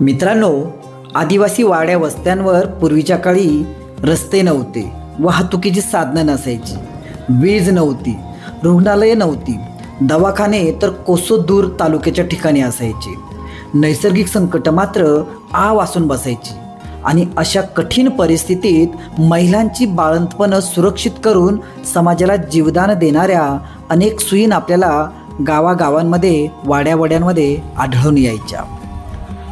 मित्रांनो आदिवासी वाड्या वस्त्यांवर पूर्वीच्या काळी रस्ते नव्हते. वाहतुकीची साधनं नसायची. वीज नव्हती. रुग्णालये नव्हती. दवाखाने तर कोसो दूर तालुक्याच्या ठिकाणी असायचे. नैसर्गिक संकट मात्र आ वासून बसायची. आणि अशा कठीण परिस्थितीत महिलांची बाळंतपणं सुरक्षित करून समाजाला जीवदान देणाऱ्या अनेक सुईन आपल्याला गावागावांमध्ये वाड्यावाड्यांमध्ये आढळून यायच्या.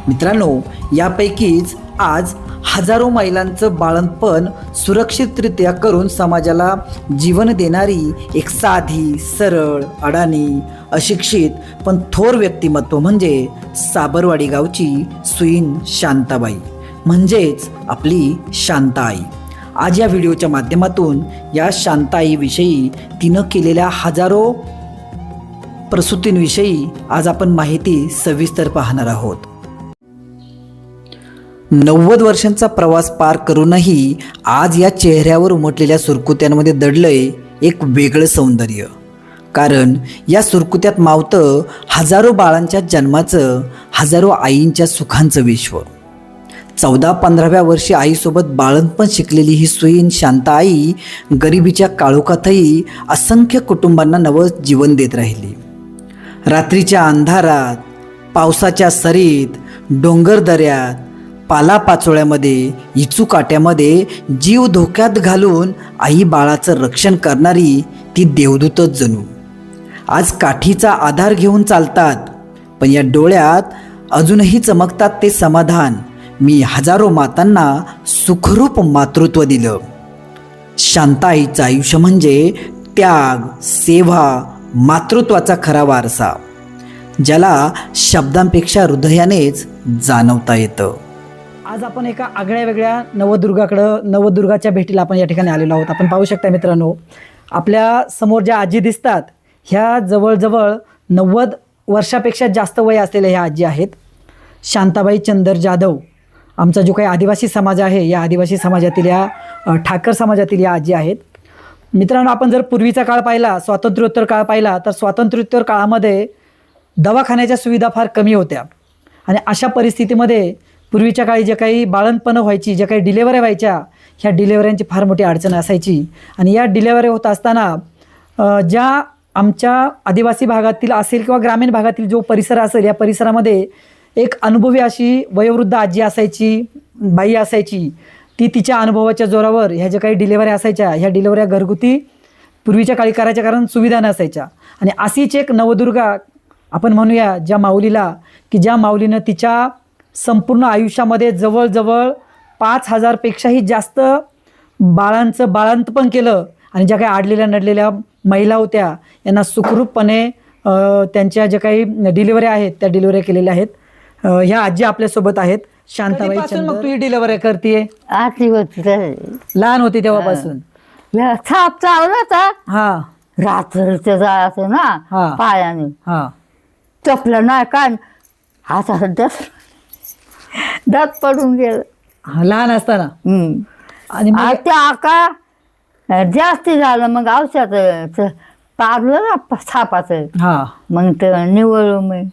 मित्रांनो यापैकीच आज हजारो महिलांचं बाळंतपण सुरक्षितरित्या करून समाजाला जीवन देणारी एक साधी सरळ अडाणी अशिक्षित पण थोर व्यक्तिमत्व म्हणजे साबरवाडी गावची सुईन शांताबाई. म्हणजेच आपली शांताई आज या व्हिडिओच्या माध्यमातून या शांताईविषयी तिनं केलेल्या हजारो प्रसूतींविषयी आज आपण माहिती सविस्तर पाहणार आहोत. नव्वद वर्षांचा प्रवास पार करूनही आज या चेहऱ्यावर उमटलेल्या सुरकुत्यांमध्ये दडलंय एक वेगळं सौंदर्य. कारण या सुरकुत्यात मावतं हजारो बाळांच्या जन्माचं हजारो आईंच्या सुखांचं विश्व. चौदा पंधराव्या वर्षी आईसोबत बाळंतपण शिकलेली ही सुईन शांत आई गरिबीच्या काळोखातही असंख्य कुटुंबांना नवं जीवन देत राहिली. रात्रीच्या अंधारात पावसाच्या सरीत डोंगरदऱ्यात पालापाचोळ्यामध्ये इचूकाट्यामध्ये जीव धोक्यात घालून आई बाळाचं रक्षण करणारी ती देवदूतच जणू. आज काठीचा आधार घेऊन चालतात पण या डोळ्यात अजूनही चमकतात ते समाधान. मी हजारो मातांना सुखरूप मातृत्व दिलं. शांताईचं आयुष्य म्हणजे त्याग सेवा मातृत्वाचा खरा वारसा ज्याला शब्दांपेक्षा हृदयानेच जाणवता येतं. आज आपण एका आगळ्या वेगळ्या नवदुर्गाकडं नवदुर्गाच्या भेटीला आपण या ठिकाणी आलेलो आहोत. आपण पाहू शकता मित्रांनो आपल्यासमोर ज्या आजी दिसतात ह्या जवळजवळ नव्वद वर्षापेक्षा जास्त वय असलेल्या ह्या आजी आहेत. शांताबाई चंदर जाधव आमचा जो काही आदिवासी समाज आहे या आदिवासी समाजातील या ठाकर समाजातील या आजी आहेत. मित्रांनो आपण जर पूर्वीचा काळ पाहिला स्वातंत्र्योत्तर काळ पाहिला तर स्वातंत्र्योत्तर काळामध्ये दवाखान्याच्या सुविधा फार कमी होत्या. आणि अशा परिस्थितीमध्ये पूर्वीच्या काळी जे काही बाळंतपणं व्हायची ज्या काही डिलेवऱ्या व्हायच्या ह्या डिलेवऱ्यांची फार मोठी अडचण असायची. आणि या डिलेवऱ्या होत असताना ज्या आमच्या आदिवासी भागातील असेल किंवा ग्रामीण भागातील जो परिसर असेल या परिसरामध्ये एक अनुभवी अशी वयोवृद्ध आजी असायची बाई असायची ती तिच्या अनुभवाच्या जोरावर ह्या ज्या काही डिलेवऱ्या असायच्या ह्या डिलेवऱ्या घरगुती पूर्वीच्या काळी करायच्या कारण सुविधा नसायच्या. आणि अशीच एक नवदुर्गा आपण म्हणूया ज्या माऊलीला की ज्या माऊलीनं तिच्या संपूर्ण आयुष्यामध्ये जवळजवळ पाच हजारपेक्षाही जास्त बाळांचं बाळांतपण केलं. आणि ज्या काही आडलेल्या नडलेल्या महिला होत्या यांना सुखरूपपणे त्यांच्या ज्या काही डिलिव्हऱ्या आहेत त्या डिलिव्हऱ्या केलेल्या आहेत. ह्या आजी आपल्यासोबत आहेत. शांताबाई मग तुझी डिलिव्हरी करते होती लहान होती तेव्हापासून. या साप चावला होता. हा. रात्रीचं जायचं. ना पायाने. हा. चपलं नाही काय आता दस दात पडून गेलं. लहान असताना. आणि मग- आ, ते आका जास्ती झालं मग औषध पारलं ना सापाचं. हा. मग ते निवळ मग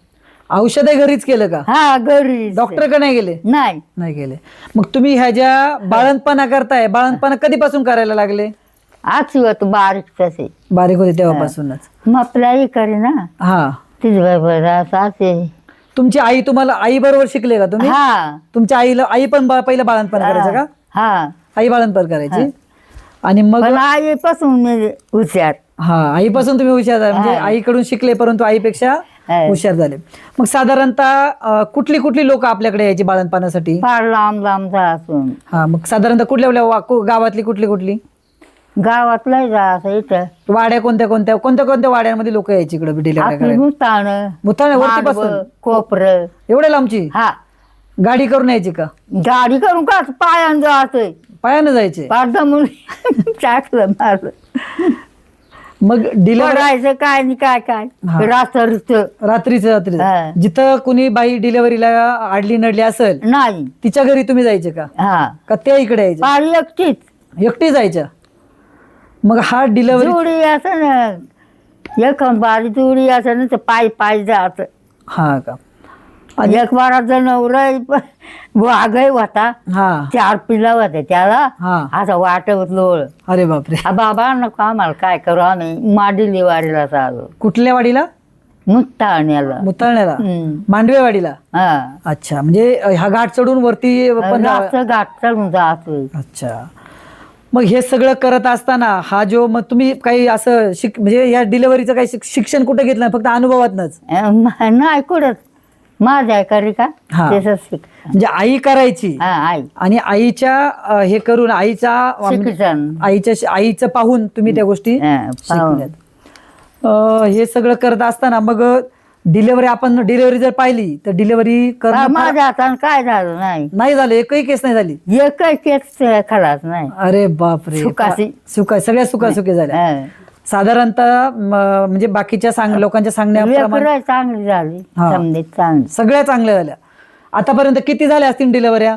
औषध घरीच केलं का? हा घरी डॉक्टर का नाही गेले? नाही. नाही गेले. मग तुम्ही ह्या ज्या बाळंतपणा करताय बाळंतपणा कधीपासून करायला लागले? आजची होत बारीक तसे. बारीक होते तेव्हापासूनच. मग आपल्याही करी ना हा. तिची बरोबर असे. तुमची आई तुम्हाला आई बरोबर शिकले का तुम्ही? हा. तुमच्या आईला आई पण बा- पहिलं बाळंतपण करायचं का? हा. आई बाळंतपण करायची. आणि मग पण आईपासून मी हुशार. हा आईपासून तुम्ही हुशार झाले. म्हणजे हा. आईकडून शिकले परंतु आईपेक्षा हा. हुशार झाले. मग साधारणतः अं, कुठली कुठली लोक आपल्याकडे यायची बाळंतपणासाठी? फार लांब लांब असून. हा मग साधारणतः कुठल्या कुठल्या गावातली कुठली कुठली? गावातलं जायचं इथं? वाड्या कोणत्या कोणत्या कोणत्या कोणत्या वाड्यांमध्ये लोक यायची इकडे डिलिव्हरी आपली करायला वरतीपासून? कोपर. एवढ्या लांबची? हा. गाडी करून यायची का? गाडी करून का? पायान जायचंय पायानं जायचे पारद म्हणून टाकलं मारलं. मग डिलिव्हरी करायचं काय नाही काय काय? हा. रात्रीचं. रात्रीचं रात्री हा. जिथं कुणी बाई डिलिव्हरीला आडली नडली असेल नाही. तिच्या घरी तुम्ही जायचे का? हा. का त्या इकडे यायच्या पार एकटीच. एकटी जायच्या मग हा डिलिव्हरी जोडी असं ना एक बारी जोडी असं ना तर पाय पाय जायचं हा का? एक बाराचा नवरा वाघही होता. हा. चार पिल्ला होते त्याला. हा. आता वाटवत लोळ. अरे बापरे. आ बाबा नको आम्हाला काय करू आम्ही. माडी वारीला चालू. कुठल्या वाडीला? मुत्ता आणायला मुताळण्याला? हम्म. मांडवेवाडीला हा. अच्छा म्हणजे अ, हा घाट चढून वरती पण गाठ चढून जातोय. अच्छा. मग हे सगळं करत असताना हा जो मग तुम्ही काही असं शिक म्हणजे या डिलिव्हरीचं काही शिक- शिक्षण कुठे घेतलं? नाही, फक्त अनुभवातनच? अं, म- नाही कुठंच आहे का? हा. शिक म्हणजे आई करायची. हा आई. आणि आईच्या अ, हे करून आईच्या म्हणजे शिक्षण. आईच्या आईचं पाहून तुम्ही त्या गोष्टी हा, पाहून. शिकल्यात अ, हे सगळं करत असताना मग डिलिव्हरी आपण डिलिव्हरी जर पाहिली तर डिलिव्हरी करणं फार- माझ्या हातानं काय झालं नाही नाही झालं एकही केस नाही झाली एकही केस खलास नाही अरे बापरे सुखासी. सुखा सगळ्या सुखासुखी झाल्या हा. साधारणतः म, म्हणजे बाकीच्या सांग लोकांच्या सांगण्याप्रमाणे लेकरं चांगली झाली हा. समजे चांगली सगळ्या चांगल्या झाल्या आतापर्यंत किती झाल्या असतील डिलिव्हऱ्या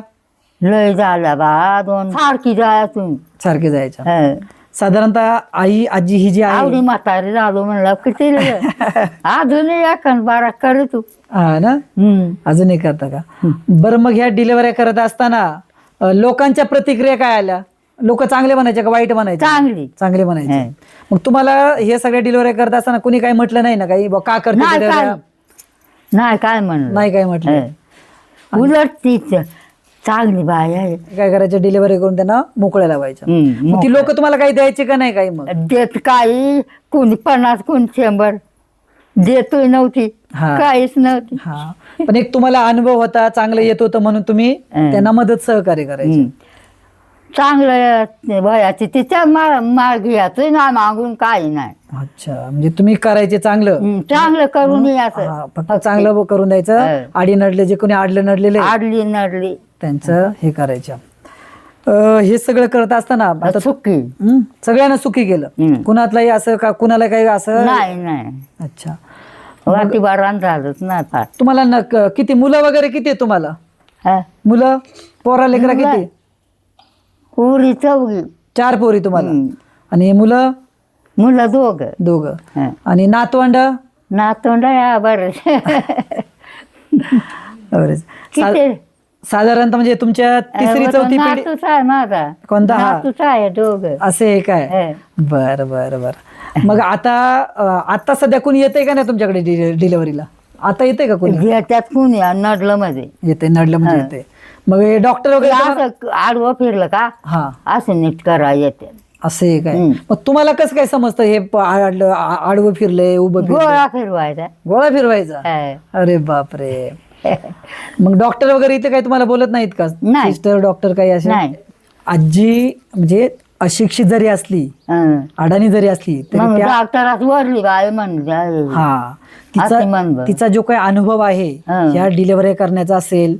लय झाला बा दोन सारखी जाय तुम्ही सारखे जायच्या हा. साधारणतः आई आजी ही जी आवडी आहे म्हातारी झालो म्हणलं किती. अजून एखाद बारा कर तू. हा ना? हम्म. अजूनही करता का? बरं मग ह्या डिलिव्हऱ्या करत असताना अ, लोकांच्या प्रतिक्रिया काय आल्या? लोक चांगले म्हणायचे का वाईट म्हणायचे? चांगली. चांगले म्हणायचे. हा. मग तुम्हाला हे सगळ्या डिलिव्हऱ्या करत असताना कुणी काही म्हटलं नाही ना काही? बुवा का करते नाही काय? नाही काय म्हणलं? नाही काय म्हटलं. हा. उलट तीच. चांगली बाय आहे. काय करायचं डिलिव्हरी करून त्यांना मोकळ्या लावायच्या हम्म, मग ती लोक तुम्हाला काही द्यायचे का नाही काही मग? देत काही कोणी पन्नास कोणी शंभर. देतोय नव्हती हा. काहीच नव्हती. हा. पण एक तुम्हाला अनुभव होता चांगलं येत होतं म्हणून तुम्ही. त्यांना मदत सहकार्य करायचे. हम्म. चांगलं भयाची तिच्या माळ घ्यायचोय ना मागून काही नाही. अच्छा म्हणजे तुम्ही करायचे चांगलं. हम्म, चांगलं करून हा, याचं फक्त चांगलं करून द्यायचं. हं. आडी नडले जे कोणी आडले नडलेले आडली नडली. त्यांचं हे. करायचं. अं, हे सगळं करत असताना आता सुखी. हं, सगळ्यांना सुखी केलं. हं. कुणातलाही असं का कुणाला काही असं? नाही नाही. अच्छा. वाटी बारान झालंच नाही फार तुम्हाला न क- किती मुलं वगैरे किती आहे तुम्हाला? हा. मुलं? पोरा लेकरा? किती? पुरी चौघी. चार पोरी तुम्हाला. हं. आणि मुलं? मुलं दोघ. दोघं. आणि नातवंड? नातोंड या बरं. बरेच. किती? साधारणतः म्हणजे तुमच्या तिसरी चौथी पिढी आहे माझा. कोणता? हा? आहे दोघं. असे आहे काय. बर बर बर. मग आता अं, आता सध्या कोणी येते का नाही तुमच्याकडे डिलिव्हरीला? आता येते का कोणी? त्यात कोणी नडलं मध्ये. येते नडलं म्हणजे येते मग डॉक्टर वगैरे तुम्हाला- असं आडवं फिरलं का? हा. असं नीट करा येते. असं आहे काय. मग तुम्हाला कसं काय समजतं हे प- आडलं आ- आडवं फिरलंय उभं फिरलंय? गोळा फिरवायचा. गोळा फिरवायचा. अरे बापरे. मग डॉक्टर वगैरे इथे काही तुम्हाला बोलत नाहीत का नाही. सिस्टर डॉक्टर काही असे नाही. आजी म्हणजे अशिक्षित जरी असली हं. अडाणी जरी असली तरी मग त्या डॉक्टरात वरली बाय म्हणलं हा असं म्हण तिचा बरं. तिचा जो काही अनुभव आहे हं. ह्या डिलिव्हरी करण्याचा असेल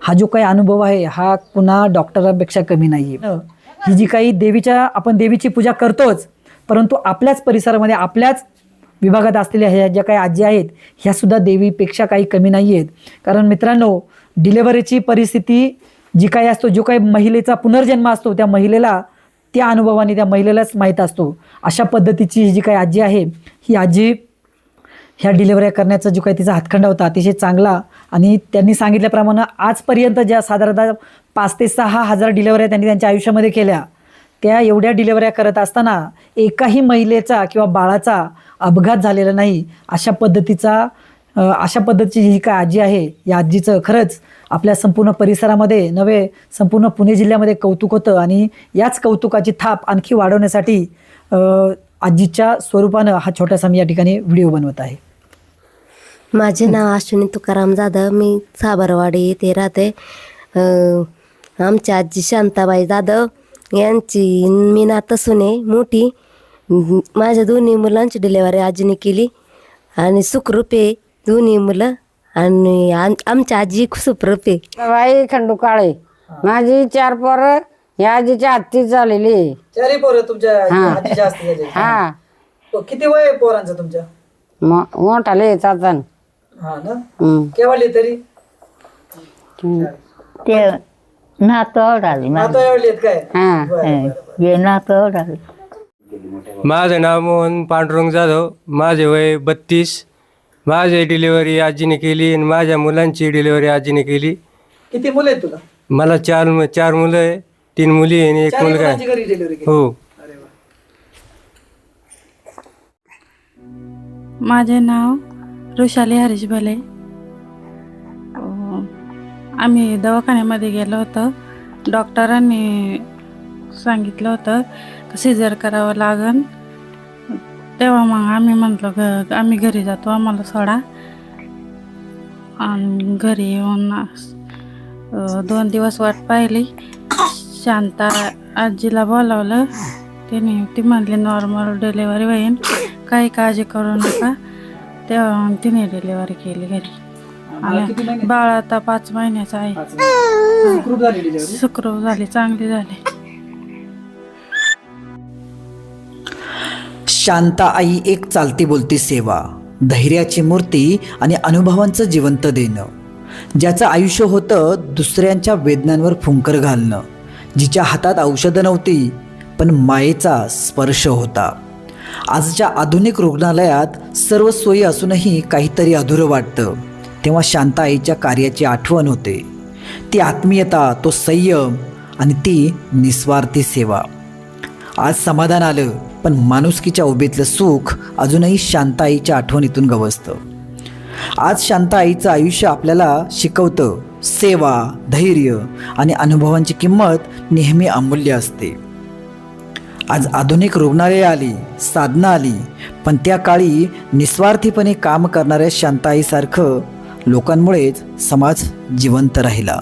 हा जो काही अनुभव आहे हा कुणा डॉक्टरांपेक्षा कमी नाहीये ही जी काही देवीच्या आपण देवीची पूजा करतोच परंतु आपल्याच परिसरामध्ये आपल्याच विभागात असलेल्या ह्या ज्या काही आजी आहेत ह्या सुद्धा देवीपेक्षा काही कमी नाही आहेत. कारण मित्रांनो डिलेव्हरीची परिस्थिती जी काही असतो जो काही महिलेचा पुनर्जन्म असतो त्या महिलेला त्या अनुभवाने त्या महिलेलाच माहीत असतो. अशा पद्धतीची ही जी काही आजी आहे ही आजी ह्या डिलिव्हऱ्या करण्याचा जो काही तिचा हातखंडा होता अतिशय चांगला आणि त्यांनी सांगितल्याप्रमाणे आजपर्यंत ज्या साधारणतः पाच ते सहा हजार डिलिव्हऱ्या त्यांनी त्यांच्या आयुष्यामध्ये केल्या त्या एवढ्या डिलिव्हऱ्या करत असताना एकाही महिलेचा किंवा बाळाचा अपघात झालेला नाही. अशा पद्धतीचा अशा पद्धतीची ही काय आजी आहे या आजीचं खरंच आपल्या संपूर्ण परिसरामध्ये नव्हे संपूर्ण पुणे जिल्ह्यामध्ये कौतुक होतं आणि याच कौतुकाची थाप आणखी वाढवण्यासाठी आजीच्या स्वरूपानं हा छोटासा मी या ठिकाणी व्हिडिओ बनवत आहे. माझे नाव अश्विनी तुकाराम जाधव मी साबरवाडी येथे राहते. आमच्या आमची आजी शांताबाई जाधव यांची मी नातं सुने मोठी. माझ्या दोन्ही मुलांची डिलेवरी आजीने केली. आणि सुखरूप आहे दोन्ही मुलं आणि आम- आमची आजी सुखरूप. आहे बाई खंडू काळे माझी चार पोर या आजीच्या हत्तीच झालेली. आहे. चारही पोरं तुमच्या आजीच्या असतील हा. किती वय आहे पोरांचं तुमच्या? म- मोठाले हा ना? हम्म. केव्हा तरी? ते नातं आली आता एवढे काय? हा आली माझं नाव मोहन पांडुरंग जाधव. माझे वय बत्तीस. माझी डिलिव्हरी आजीने केली आणि माझ्या मुलांची डिलिव्हरी आजीने केली. किती मुलं आहेत तुला? मला चार मु- चार मुलं आहे तीन मुली आहे आणि एक मुलगा आहे. घरी डिलिव्हरी हो. अरे वा. माझे नाव ऋषाली हरीश भले. आम्ही दवाखान्यामध्ये गेलो होतो. डॉक्टरांनी सांगितलं होतं सिजर करावं लागन. तेव्हा मग आम्ही म्हटलं घ आम्ही घरी जातो आम्हाला सोडा. आणि घरी येऊन दोन दिवस वाट पाहिली. शांता आजीला बोलावलं. तिने ती म्हणली नॉर्मल डिलेवरी होईन काही काळजी करू नका. तेव्हा मग तिने डिलेवरी केली घरी. आणि बाळ आता पाच महिन्याचं आहे. सुखरूप झाली डिलिव्हरी सुखरूप झाली चांगली झाली. शांता आई एक चालती बोलती सेवा धैर्याची मूर्ती आणि अनुभवांचं जिवंत देणं. ज्याचं आयुष्य होतं दुसऱ्यांच्या वेदनांवर फुंकर घालणं जिच्या हातात औषधं नव्हती पण मायेचा स्पर्श होता. आजच्या आधुनिक रुग्णालयात सर्व सोयी असूनही काहीतरी अधुरं वाटतं. तेव्हा शांता आईच्या कार्याची आठवण होते. ती आत्मीयता तो संयम आणि ती निस्वार्थी सेवा. आज समाधान आलं पण माणुसकीच्या उभेतलं सुख अजूनही शांताईच्या आठवणीतून गवसतं. आज शांताईचं आयुष्य आपल्याला शिकवतं सेवा धैर्य आणि अनुभवांची किंमत नेहमी अमूल्य असते. आज आधुनिक रुग्णालये आली साधना आली पण त्या काळी निस्वार्थीपणे काम करणाऱ्या शांताईसारखं लोकांमुळेच समाज जिवंत राहिला.